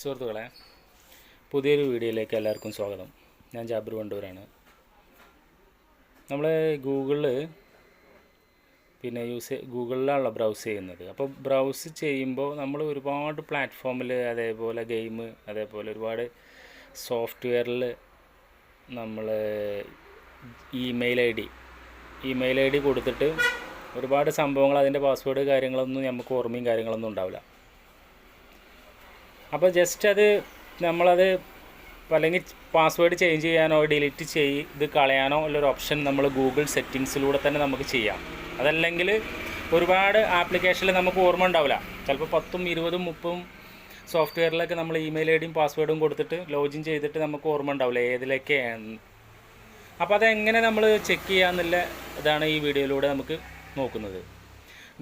സുഹൃത്തുക്കളെ പുതിയൊരു വീഡിയോയിലേക്ക് എല്ലാവർക്കും സ്വാഗതം. ഞാൻ ജാബിർ വണ്ടൂരാണ് നമ്മൾ ഗൂഗിളിൽ പിന്നെ യൂസ് ഗൂഗിളിലാണല്ലോ ബ്രൗസ് ചെയ്യുന്നത്. അപ്പോൾ ബ്രൗസ് ചെയ്യുമ്പോൾ നമ്മൾ ഒരുപാട് പ്ലാറ്റ്ഫോമിൽ അതേപോലെ ഗെയിം അതേപോലെ ഒരുപാട് സോഫ്റ്റ്വെയറിൽ നമ്മൾ email I D email I D കൊടുത്തിട്ട് ഒരുപാട് സംഭവങ്ങൾ അതിന്റെ പാസ്വേഡ് കാര്യങ്ങളൊന്നും നമുക്ക് ഓർമ്മയും കാര്യങ്ങളൊന്നും ഉണ്ടാവില്ല. അപ്പോൾ ജസ്റ്റ് അത് നമ്മളത് അല്ലെങ്കിൽ പാസ്വേഡ് ചേഞ്ച് ചെയ്യാനോ ഡിലീറ്റ് ചെയ്ത് കളയാനോ ഉള്ളൊരു ഓപ്ഷൻ നമ്മൾ ഗൂഗിൾ സെറ്റിങ്സിലൂടെ തന്നെ നമുക്ക് ചെയ്യാം. അതല്ലെങ്കിൽ ഒരുപാട് ആപ്ലിക്കേഷനിൽ നമുക്ക് ഓർമ്മ ഉണ്ടാവില്ല. ചിലപ്പോൾ പത്തും ഇരുപതും മുപ്പതും സോഫ്റ്റ്വെയറിലൊക്കെ നമ്മൾ ഇമെയിൽ ഐ ഡിയും പാസ്വേഡും കൊടുത്തിട്ട് ലോഗിൻ ചെയ്തിട്ട് നമുക്ക് ഓർമ്മ ഉണ്ടാവില്ല ഏതിലൊക്കെയാണ് അപ്പോൾ അതെങ്ങനെ നമ്മൾ ചെക്ക് ചെയ്യാമെന്നുള്ള ഇതാണ് ഈ വീഡിയോയിലൂടെ നമുക്ക് നോക്കുന്നത്.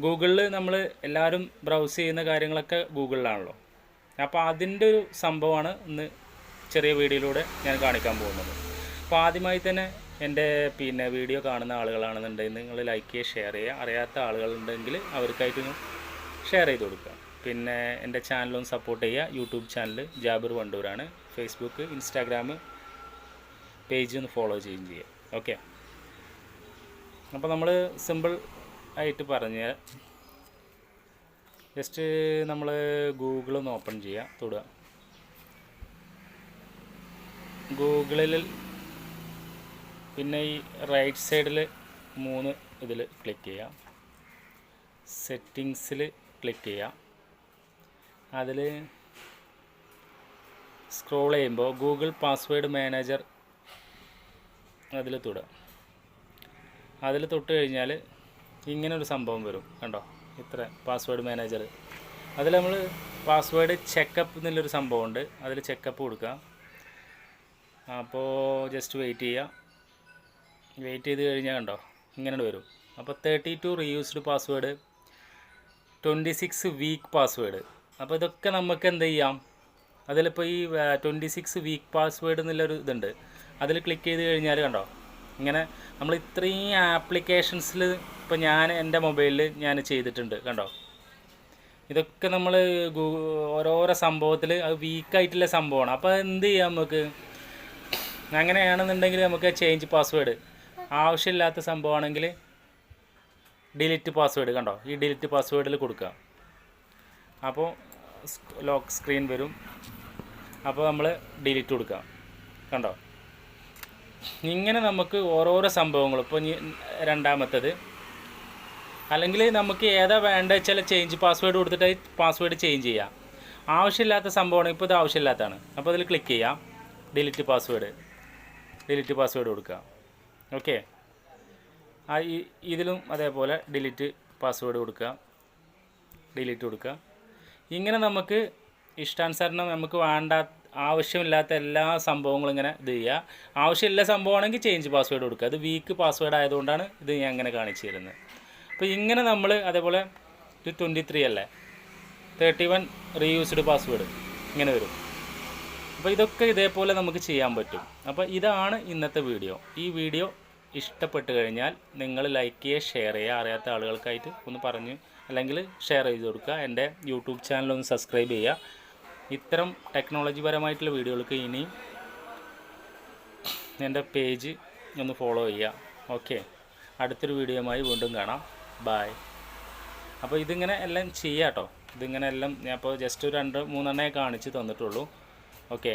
ഗൂഗിളിൽ നമ്മൾ എല്ലാവരും ബ്രൗസ് ചെയ്യുന്ന കാര്യങ്ങളൊക്കെ ഗൂഗിളിലാണല്ലോ അപ്പോൾ അതിന്റെ ഒരു സംഭവമാണ് ഇന്ന് ചെറിയ വീഡിയോയിലൂടെ ഞാൻ കാണിക്കാൻ പോകുന്നത്. അപ്പോൾ ആദ്യമായി തന്നെ എന്റെ പിന്നെ വീഡിയോ കാണുന്ന ആളുകളാണെന്നുണ്ടെങ്കിൽ നിങ്ങൾ ലൈക്ക് ചെയ്യുക ഷെയർ ചെയ്യുക. അറിയാത്ത ആളുകളുണ്ടെങ്കിൽ അവർക്കായിട്ട് ഷെയർ ചെയ്ത് കൊടുക്കുക. പിന്നെ എന്റെ ചാനലും സപ്പോർട്ട് ചെയ്യുക. യൂട്യൂബ് ചാനൽ ജാബിർ വണ്ടൂരാണ്. ഫേസ്ബുക്ക് ഇൻസ്റ്റാഗ്രാം പേജ് ഒന്ന് ഫോളോ ചെയ്യുകയും ചെയ്യുക. ഓക്കെ? അപ്പോൾ നമ്മൾ സിമ്പിൾ ആയിട്ട് പറഞ്ഞ ജസ്റ്റ് നമ്മൾ ഗൂഗിൾ ഒന്ന് ഓപ്പൺ ചെയ്യുക തൊടുക. ഗൂഗിളിൽ പിന്നെ ഈ റൈറ്റ് സൈഡിൽ മൂന്ന് ഇതിൽ ക്ലിക്ക് ചെയ്യുക സെറ്റിങ്സിൽ ക്ലിക്ക് ചെയ്യുക അതിൽ സ്ക്രോൾ ചെയ്യുമ്പോൾ ഗൂഗിൾ പാസ്വേഡ് മാനേജർ അതിൽ തൊടുക. അതിൽ തൊട്ട് കഴിഞ്ഞാൽ ഇങ്ങനെ ഒരു സംഭവം വരും കണ്ടോ? ഇത്ര പാസ്വേഡ് മാനേജർ അതിൽ നമ്മൾ പാസ്വേഡ് ചെക്കപ്പ് എന്നുള്ളൊരു സംഭവമുണ്ട്. അതിൽ ചെക്കപ്പ് കൊടുക്കാം. അപ്പോൾ ജസ്റ്റ് വെയിറ്റ് ചെയ്യുക വെയിറ്റ് ചെയ്ത് കഴിഞ്ഞാൽ കണ്ടോ? ഇങ്ങനെ വരും. അപ്പോൾ thirty two reused password twenty six weak password അപ്പോൾ ഇതൊക്കെ നമുക്ക് എന്ത് ചെയ്യാം? അതിലിപ്പോൾ ഈ ട്വന്റി സിക്സ് വീക്ക് പാസ്വേഡ് എന്നുള്ളൊരു ഇതുണ്ട്. അതിൽ ക്ലിക്ക് ചെയ്ത് കഴിഞ്ഞാൽ കണ്ടോ? ഇങ്ങനെ നമ്മൾ ഇത്രയും ആപ്ലിക്കേഷൻസിൽ ഇപ്പോൾ ഞാൻ എന്റെ മൊബൈലിൽ ഞാൻ ചെയ്തിട്ടുണ്ട് കണ്ടോ? ഇതൊക്കെ നമ്മൾ ഓരോരോ സംഭവത്തിൽ അത് വീക്കായിട്ടുള്ള സംഭവമാണ്. അപ്പോൾ എന്ത് ചെയ്യാം നമുക്ക്? അങ്ങനെയാണെന്നുണ്ടെങ്കിൽ നമുക്ക് ചേഞ്ച് പാസ്വേഡ് ആവശ്യമില്ലാത്ത സംഭവമാണെങ്കിൽ ഡിലീറ്റ് പാസ്വേഡ് കണ്ടോ? ഈ ഡിലീറ്റ് പാസ്വേഡിൽ കൊടുക്കുക. അപ്പോൾ ലോക്ക് സ്ക്രീൻ വരും. അപ്പോൾ നമ്മൾ ഡിലീറ്റ് കൊടുക്കുക. കണ്ടോ? ഇങ്ങനെ നമുക്ക് ഓരോരോ സംഭവങ്ങൾ. ഇപ്പോൾ രണ്ടാമത്തത്. അല്ലെങ്കിൽ നമുക്ക് ഏതാ വേണ്ട വെച്ചാൽ ചേഞ്ച് പാസ്വേഡ് കൊടുത്തിട്ട് പാസ്വേഡ് ചേഞ്ച് ചെയ്യാം. ആവശ്യമില്ലാത്ത സംഭവമാണ് ഇപ്പോൾ ഇത് ആവശ്യമില്ലാത്തതാണ്. അപ്പോൾ അതിൽ ക്ലിക്ക് ചെയ്യാം. ഡിലിറ്റ് പാസ്വേഡ് ഡിലിറ്റ് പാസ്വേഡ് കൊടുക്കുക. ഓക്കെ ആ ഇതിലും അതേപോലെ ഡിലിറ്റ് പാസ്വേഡ് കൊടുക്കുക. ഡിലിറ്റ് കൊടുക്കുക. ഇങ്ങനെ നമുക്ക് ഇഷ്ടാനുസരണം നമുക്ക് വേണ്ട ആവശ്യമില്ലാത്ത എല്ലാ സംഭവങ്ങളും ഇങ്ങനെ ഇത് ചെയ്യുക. ആവശ്യമില്ല സംഭവമാണെങ്കിൽ ചേഞ്ച് പാസ്വേഡ് കൊടുക്കുക. അത് വീക്ക് പാസ്വേഡ് ആയതുകൊണ്ടാണ് ഇത് ഞാൻ അങ്ങനെ കാണിച്ചു തരുന്നത്. അപ്പോൾ ഇങ്ങനെ നമ്മൾ അതേപോലെ ഒരു ട്വന്റി ത്രീ അല്ലേ? തേർട്ടി വൺ റീയൂസ്ഡ് പാസ്വേഡ് ഇങ്ങനെ വരും. അപ്പോൾ ഇതൊക്കെ ഇതേപോലെ നമുക്ക് ചെയ്യാൻ പറ്റും. അപ്പോൾ ഇതാണ് ഇന്നത്തെ വീഡിയോ ഈ വീഡിയോ ഇഷ്ടപ്പെട്ട് കഴിഞ്ഞാൽ നിങ്ങൾ ലൈക്ക് ചെയ്യുക ഷെയർ ചെയ്യുക അറിയാത്ത ആളുകൾക്കായിട്ട് ഒന്ന് പറഞ്ഞ് അല്ലെങ്കിൽ ഷെയർ ചെയ്ത് കൊടുക്കുക. എന്റെ യൂട്യൂബ് ചാനൽ ഒന്ന് സബ്സ്ക്രൈബ് ചെയ്യുക. ഇത്തരം ടെക്നോളജി പരമായിട്ടുള്ള വീഡിയോകൾക്ക് ഇനിയും എന്റെ പേജ് ഒന്ന് ഫോളോ ചെയ്യുക. ഓക്കെ. അടുത്തൊരു വീഡിയോയുമായി വീണ്ടും കാണാം. ബായ് അപ്പോൾ ഇതിങ്ങനെ എല്ലാം ചെയ്യാം കേട്ടോ. ഇതിങ്ങനെ എല്ലാം ഞാൻ ഇപ്പോൾ ജസ്റ്റ് ഒരു രണ്ട് മൂന്നെണ്ണേ കാണിച്ച് തന്നിട്ടുള്ളൂ. ഓക്കെ.